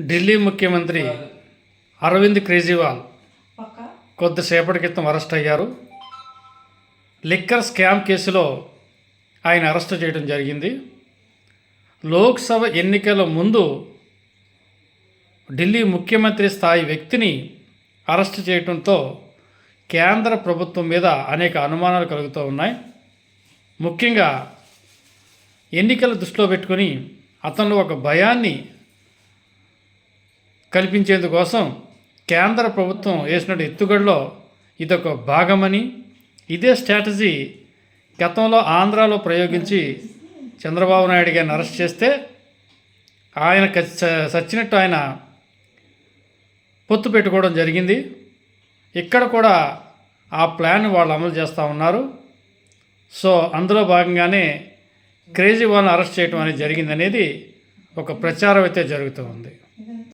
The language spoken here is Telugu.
ఢిల్లీ ముఖ్యమంత్రి అరవింద్ కేజ్రీవాల్ కొద్దిసేపటి క్రితం అరెస్ట్ అయ్యారు. లిక్కర్ స్కామ్ కేసులో ఆయన అరెస్ట్ చేయడం జరిగింది. లోక్సభ ఎన్నికల ముందు ఢిల్లీ ముఖ్యమంత్రి స్థాయి వ్యక్తిని అరెస్ట్ చేయడంతో కేంద్ర ప్రభుత్వం మీద అనేక అనుమానాలు కలుగుతూ ఉన్నాయి. ముఖ్యంగా ఎన్నికల దృష్టిలో పెట్టుకొని అతనిలో ఒక భయాన్ని కల్పించేందుకోసం కేంద్ర ప్రభుత్వం వేసిన ఎత్తుగడలో ఇదొక భాగమని ఇదే స్ట్రాటజీ గతంలో ఆంధ్రాలో ప్రయోగించి చంద్రబాబు నాయుడు గారిని అరెస్ట్ చేస్తే ఆయన సచ్చినట్టు ఆయన పొత్తు పెట్టుకోవడం జరిగింది. ఇక్కడ కూడా ఆ ప్లాన్ వాళ్ళు అమలు చేస్తూ ఉన్నారు. సో అందులో భాగంగానే క్రేజీ వాళ్ళని అరెస్ట్ చేయడం అనేది జరిగిందనేది ఒక ప్రచారం అయితే జరుగుతూ ఉంది.